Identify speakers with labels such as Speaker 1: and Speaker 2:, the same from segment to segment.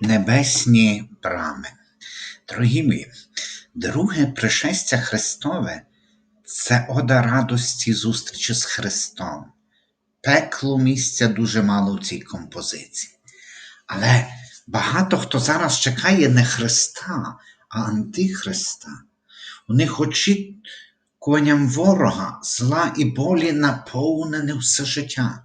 Speaker 1: небесні брами. Дорогі мої, друге пришестя Христове це ода радості зустрічі з Христом. Пеклу місця дуже мало в цій композиції. Але багато хто зараз чекає не Христа, а Антихриста. У них очікуванням ворога, зла і болі наповнене все життя.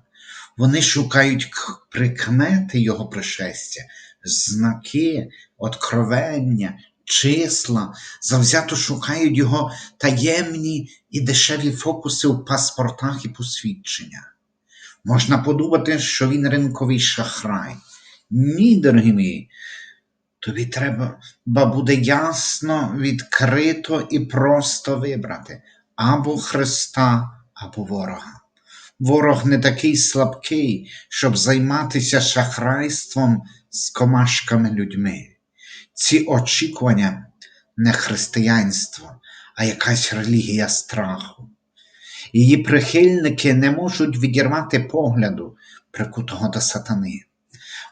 Speaker 1: Вони шукають прикмети Його пришестя, знаки, откровення, числа, завзято шукають Його таємні і дешеві фокуси у паспортах і посвідченнях. Можна подумати, що він ринковий шахрай. Ні, дорогі мої, тобі треба буде ясно, відкрито і просто вибрати або Христа, або ворога. Ворог не такий слабкий, щоб займатися шахрайством з комашками людьми. Ці очікування не християнство, а якась релігія страху. Її прихильники не можуть відірвати погляду, прикутого до сатани.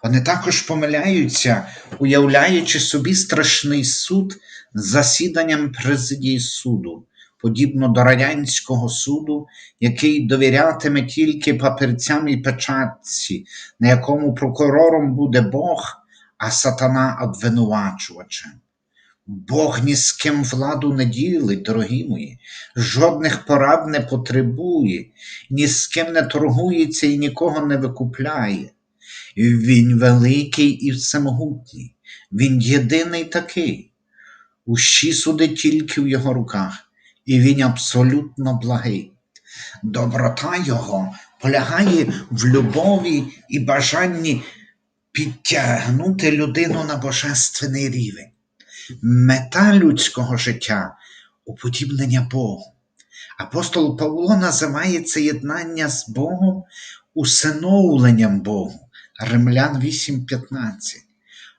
Speaker 1: Вони також помиляються, уявляючи собі страшний суд засіданням президії суду, подібно до радянського суду, який довірятиме тільки папірцям і печатці, на якому прокурором буде Бог, а сатана обвинувачувачем. Бог ні з ким владу не ділить, дорогі мої, жодних порад не потребує, ні з ким не торгується і нікого не викупляє. Він великий і всемогутній, він єдиний такий. Усі суди тільки в його руках, і він абсолютно благий. Доброта його полягає в любові і бажанні підтягнути людину на божественний рівень. Мета людського життя уподібнення Богу. Апостол Павло називає це єднання з Богом усиновленням Богу. Римлян 8.15.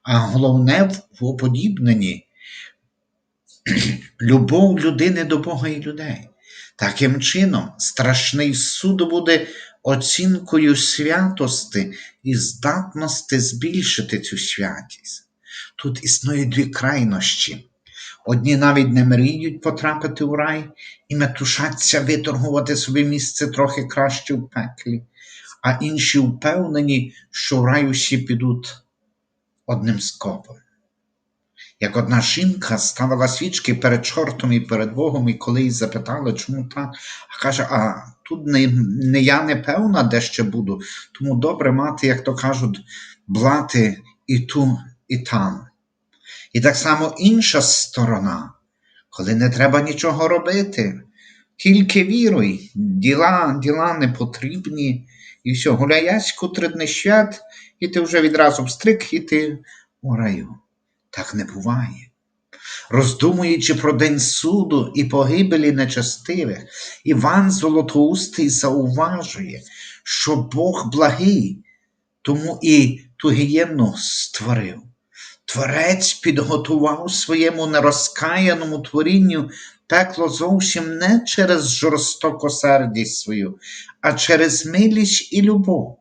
Speaker 1: А головне в уподібненні любов людини до Бога і людей. Таким чином, страшний суд буде оцінкою святости і здатності збільшити цю святість. Тут існують дві крайнощі. Одні навіть не мріють потрапити у рай і метушаться виторгувати собі місце трохи краще в пеклі, а інші впевнені, що в рай усі підуть одним скопом. Як одна жінка ставила свічки перед чортом і перед Богом, і коли її запитали, чому так, а каже: А тут не, не я не певна, де ще буду, тому добре мати, як то кажуть, блати і ту, і там. І так само інша сторона, коли не треба нічого робити, тільки віруй, діла, діла не потрібні, і все, гуляяську три дні свят, і ти вже відразу встрик, і ти у раю. Так не буває. Роздумуючи про день суду і погибелі нечестивих, Іван Золотоустий зауважує, що Бог благий, тому і ту гієнну створив. Творець підготував своєму нерозкаяному творінню пекло зовсім не через жорстокосердість свою, а через милість і любов.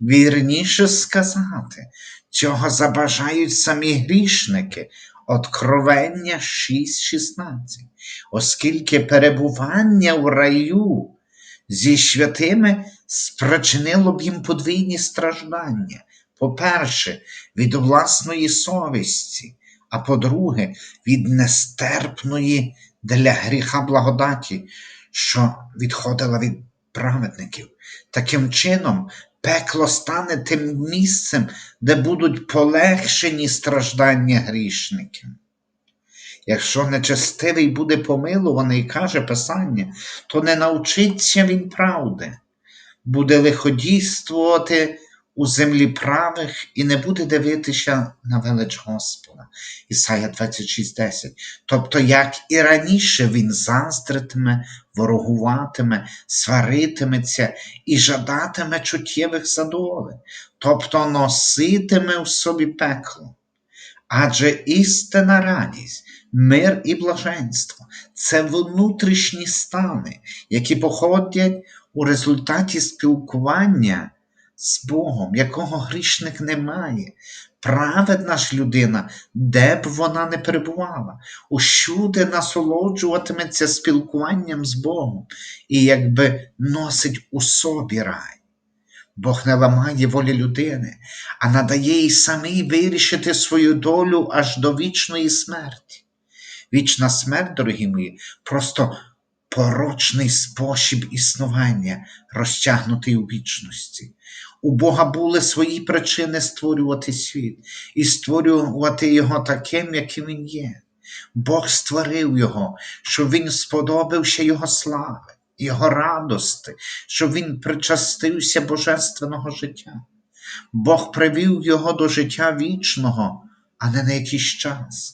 Speaker 1: Вірніше сказати, цього забажають самі грішники, Откровення 6.16, оскільки перебування в раю зі святими спричинило б їм подвійні страждання. По-перше, від власної совісті, а по-друге, від нестерпної для гріха благодаті, що відходила від праведників. Таким чином, пекло стане тим місцем, де будуть полегшені страждання грішників. Якщо нечестивий буде помилуваний, каже Писання, то не навчиться він правди, буде лиходійствувати у землі правих і не буде дивитися на велич Господа. Ісая 26.10. Тобто, як і раніше, він заздритиме, ворогуватиме, сваритиметься і жадатиме чуттєвих задоволень, тобто носитиме в собі пекло. Адже істинна радість, мир і блаженство це внутрішні стани, які походять у результаті спілкування з Богом, якого грішник не має. праведна ж людина, де б вона не перебувала, усюди насолоджуватиметься спілкуванням з Богом і якби носить у собі рай. Бог не ламає волі людини, а надає їй самій вирішити свою долю аж до вічної смерті. Вічна смерть, дорогі мої, просто порочний спосіб існування, розтягнутий у вічності. У Бога були свої причини створювати світ і створювати його таким, яким він є. Бог створив його, щоб він сподобався його слави, його радости, щоб він причастився божественного життя. Бог привів його до життя вічного, а не на якийсь час.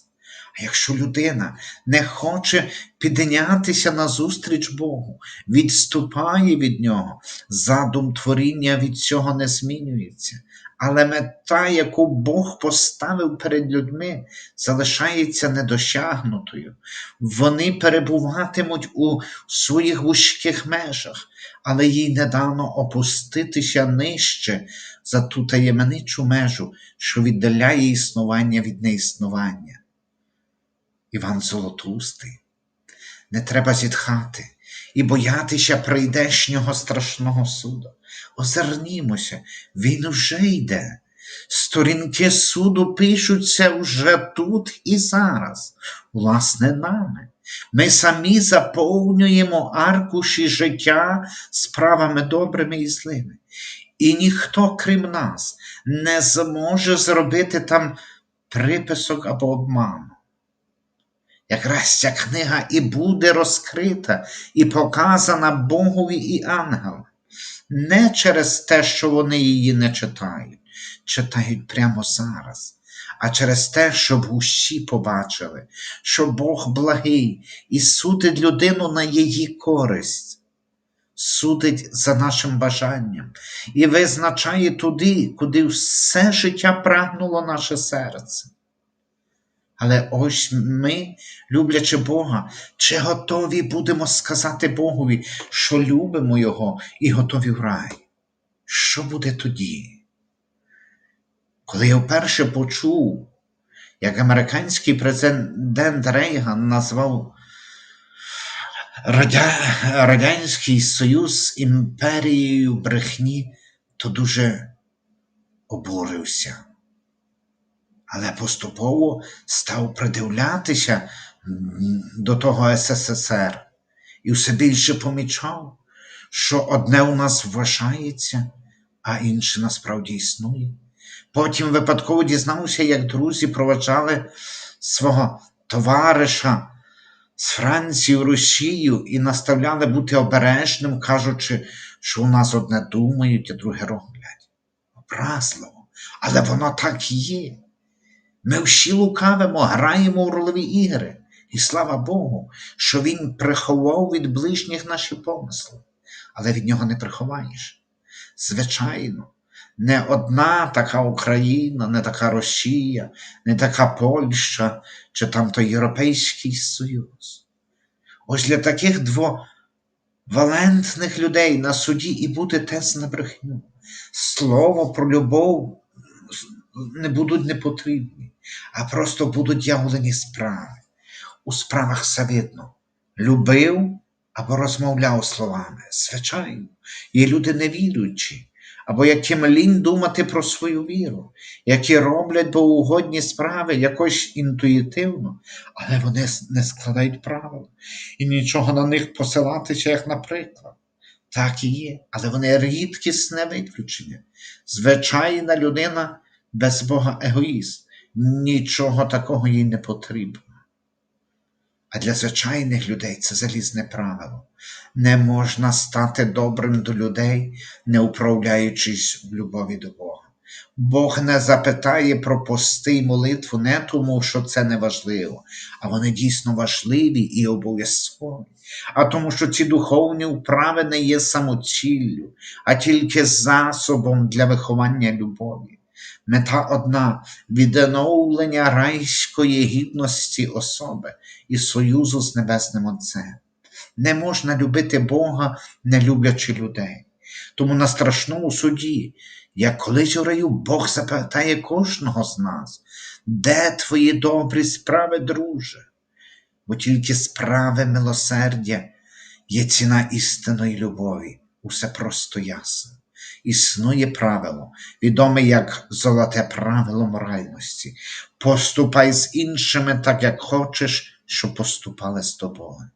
Speaker 1: Якщо людина не хоче піднятися назустріч Богу, відступає від нього, задум творіння від цього не змінюється. Але мета, яку Бог поставив перед людьми, залишається недосягнутою. Вони перебуватимуть у своїх вузьких межах, але їй не дано опуститися нижче за ту таємничу межу, що віддаляє існування від неіснування. Іван Золотустий. Не треба зітхати і боятися прийдешнього страшного суду. Озирнімося, він вже йде. Сторінки суду пишуться вже тут і зараз, власне, нами. Ми самі заповнюємо аркуші життя справами добрими і злими. І ніхто, крім нас, не зможе зробити там приписок або обману. Якраз ця книга і буде розкрита і показана Богові і ангелам. Не через те, що вони її не читають, читають прямо зараз, а через те, щоб усі побачили, що Бог благий і судить людину на її користь, судить за нашим бажанням і визначає туди, куди все життя прагнуло наше серце. Але ось ми, люблячи Бога, чи готові будемо сказати Богові, що любимо Його і готові в рай? Що буде тоді? Коли я вперше почув, як американський президент Рейган назвав Радя... Радянський Союз імперією брехні, то дуже обурився але поступово став придивлятися до того СССР і все більше помічав, що одне у нас вважається, а інше насправді існує. Потім випадково дізнався, як друзі проваджали свого товариша з Франції в Росію і наставляли бути обережним, кажучи, що у нас одне думають, а друге роблять. Образливо, але воно так і є. Ми всі лукавимо, граємо у ролові ігри, і слава Богу, що Він приховав від ближніх наші помисли, але від нього не приховаєш. Звичайно, не одна така Україна, не така Росія, не така Польща чи там той Європейський Союз. Ось для таких двовалентних людей на суді і буде тест на брехню. Слово про любов не будуть непотрібні, а просто будуть явлені справи. У справах все видно. Любив або розмовляв словами. Звичайно, є люди невіруючі, або яким лінь думати про свою віру, які роблять богоугодні справи якось інтуїтивно, але вони не складають правил і нічого на них посилатися, як наприклад. Так і є, але вони рідкісне виключення. Звичайна людина без Бога егоїст, нічого такого їй не потрібно. А для звичайних людей це залізне правило. Не можна стати добрим до людей, не управляючись в любові до Бога. Бог не запитає про пости й молитву не тому, що це не важливо, а вони дійсно важливі і обов'язкові, а тому, що ці духовні вправи не є самоціллю, а тільки засобом для виховання любові. Мета одна відновлення райської гідності особи і союзу з Небесним Отцем. Не можна любити Бога, не люблячи людей. Тому на страшному суді, як колись у раю, Бог запитає кожного з нас, де твої добрі справи, друже? Бо тільки справи милосердя є ціна істинної любові, усе просто ясно. Існує правило, відоме як золоте правило моральності. Поступай з іншими так, як хочеш, щоб поступали з тобою.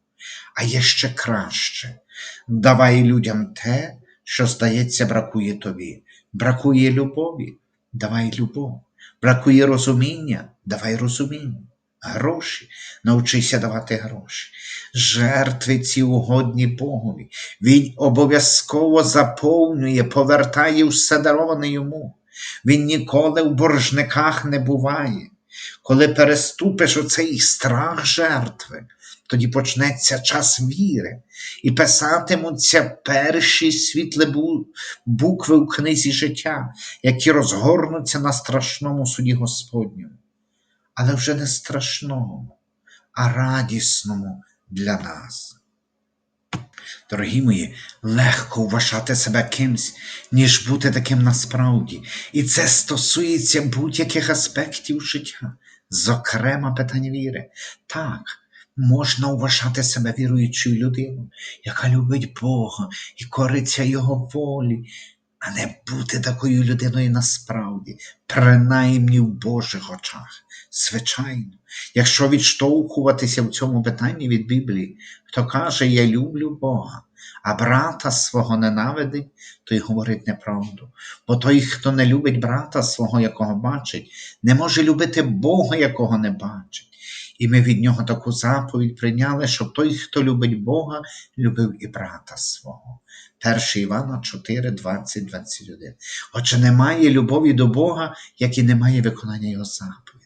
Speaker 1: А є ще краще. Давай людям те, що, здається, бракує тобі. Бракує любові, давай любов. Бракує розуміння, давай розуміння. Гроші, навчися давати гроші. Жертви ці угодні Богові. Він обов'язково заповнює, повертає все дароване йому. Він ніколи в боржниках не буває. Коли переступиш оцей страх жертви, тоді почнеться час віри, і писатимуться перші світлі букви у книзі життя, які розгорнуться на страшному суді Господньому. Але вже не страшному, а радісному для нас. Дорогі мої, легко вважати себе кимсь, ніж бути таким насправді. І це стосується будь-яких аспектів життя, зокрема питань віри. Так, можна вважати себе віруючою людиною, яка любить Бога і кориться Його волі, а не бути такою людиною насправді, принаймні в Божих очах. Звичайно, якщо відштовхуватися в цьому питанні від Біблії, хто каже, я люблю Бога, а брата свого ненавидить, той говорить неправду. Бо той, хто не любить брата свого, якого бачить, не може любити Бога, якого не бачить. І ми від нього таку заповідь прийняли, щоб той, хто любить Бога, любив і брата свого. 1 Івана 4, 20, 21. Отже, немає любові до Бога, як і немає виконання Його заповідей.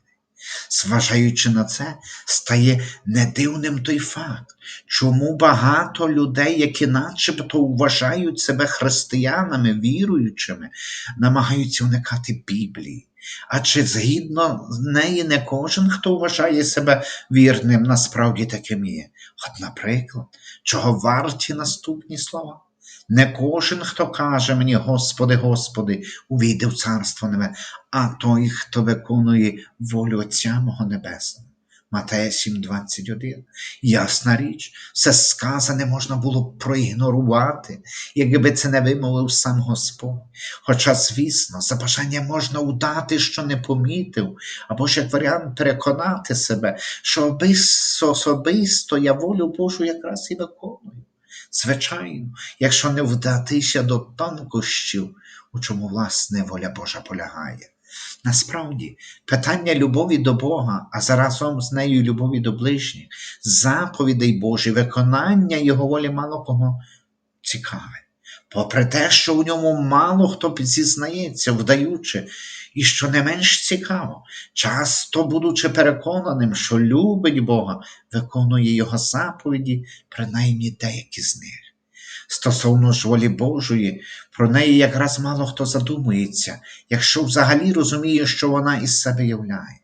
Speaker 1: Зважаючи на це, стає недивним той факт, чому багато людей, які начебто вважають себе християнами, віруючими, намагаються уникати Біблії. А чи згідно з неї не кожен, хто вважає себе вірним, насправді таким є? От, наприклад, чого варті наступні слова? Не кожен, хто каже мені, Господи, Господи, увійде в царство небе, а той, хто виконує волю Отця мого Небесного. Матея 7,21. Ясна річ, все сказане можна було б проігнорувати, якби це не вимовив сам Господь. Хоча, звісно, за бажання можна удати, що не помітив, або ж як варіант переконати себе, що обис- особисто я волю Божу якраз і виконую. Звичайно, якщо не вдатися до тонкощів, у чому власне воля Божа полягає. Насправді, питання любові до Бога, а заразом з нею любові до ближніх, заповідей Божі, виконання Його волі мало кого цікаве. Попри те, що у ньому мало хто зізнається, вдаючи, і що не менш цікаво, часто будучи переконаним, що любить Бога, виконує Його заповіді, принаймні деякі з них. Стосовно ж волі Божої, про неї якраз мало хто задумується, якщо взагалі розуміє, що вона із себе являє.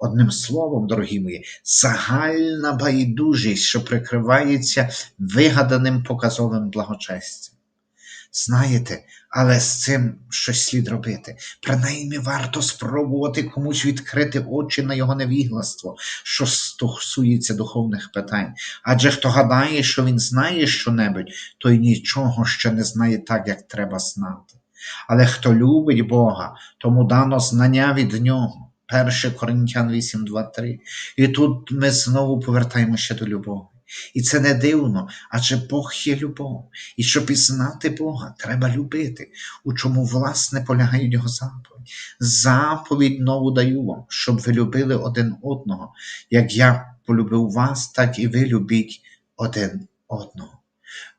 Speaker 1: Одним словом, дорогі мої, загальна байдужість, що прикривається вигаданим показовим благочестям. Знаєте, але з цим щось слід робити. Принаймні варто спробувати комусь відкрити очі на його невігластво, що стосується духовних питань. Адже хто гадає, що він знає щонебудь, той нічого ще не знає так, як треба знати. Але хто любить Бога, тому дано знання від нього. 1 Коринтян 8, 2, 3. І тут ми знову повертаємося до любові. І це не дивно, адже Бог є любов. І щоб пізнати Бога, треба любити, у чому, власне, полягає його заповідь. Заповідь нову даю вам, щоб ви любили один одного. Як я полюбив вас, так і ви любіть один одного.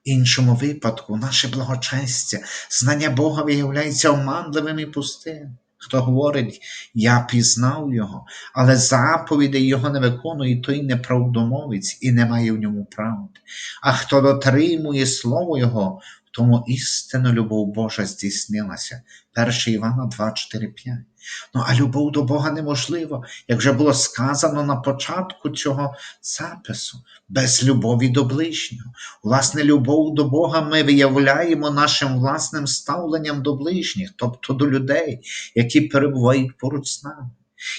Speaker 1: В іншому випадку, наше благочестя, знання Бога виявляється оманливим і пустим. Хто говорить, я пізнав його, але заповідей його не виконує, той неправдомовець і не має в ньому правди. А хто дотримує слово Його, тому істинно любов Божа здійснилася. 1 Івана 2, 4, 5. Ну, а любов до Бога неможлива, як вже було сказано на початку цього запису, без любові до ближнього. Власне, любов до Бога ми виявляємо нашим власним ставленням до ближніх, тобто до людей, які перебувають поруч з нами.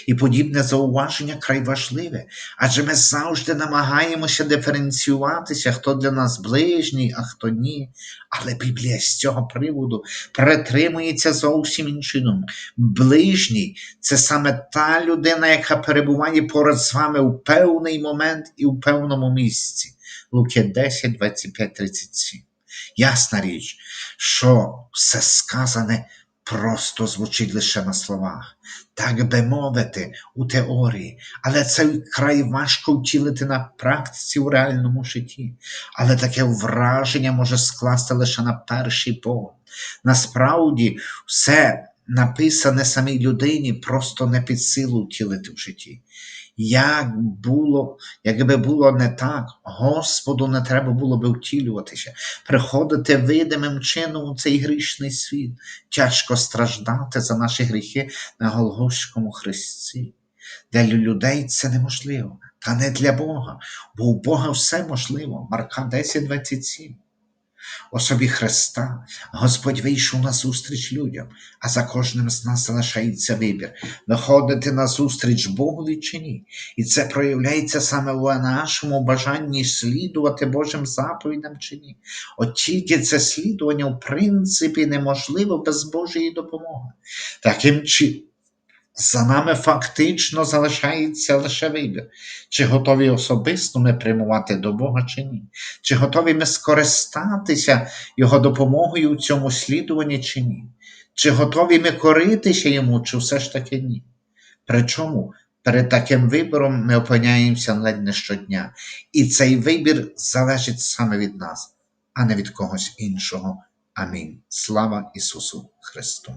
Speaker 1: І подібне зауваження край важливе, адже ми завжди намагаємося диференціюватися, хто для нас ближній, а хто ні. Але Біблія з цього приводу притримується зовсім іншим. Ближній це саме та людина, яка перебуває поруч з вами у певний момент і у певному місці. Луки 10, 25, 37. Ясна річ, що все сказане просто звучить лише на словах, так би мовити, у теорії, але це вкрай важко втілити на практиці у реальному житті. Але таке враження може скласти лише на перший погляд. Насправді, все написане самій людині просто не під силу втілити в житті. Як було, якби було не так, Господу не треба було би втілюватися, приходити видимим чином у цей грішний світ, тяжко страждати за наші гріхи на Голгофському хресті. Для людей це неможливо, та не для Бога, бо у Бога все можливо. Марка 10, 27. Особі Христа Господь вийшов на зустріч людям, а за кожним з нас залишається вибір виходити на зустріч Богові чи ні. І це проявляється саме в нашому бажанні слідувати Божим заповідям чи ні. От тільки це слідування, в принципі, неможливо без Божої допомоги. Таким чином, за нами фактично залишається лише вибір, чи готові особисто ми прямувати до Бога чи ні, чи готові ми скористатися Його допомогою у цьому слідуванні чи ні, чи готові ми коритися йому, чи все ж таки ні. Причому перед таким вибором ми опиняємося ледь не щодня, і цей вибір залежить саме від нас, а не від когось іншого. Амінь. Слава Ісусу Христу!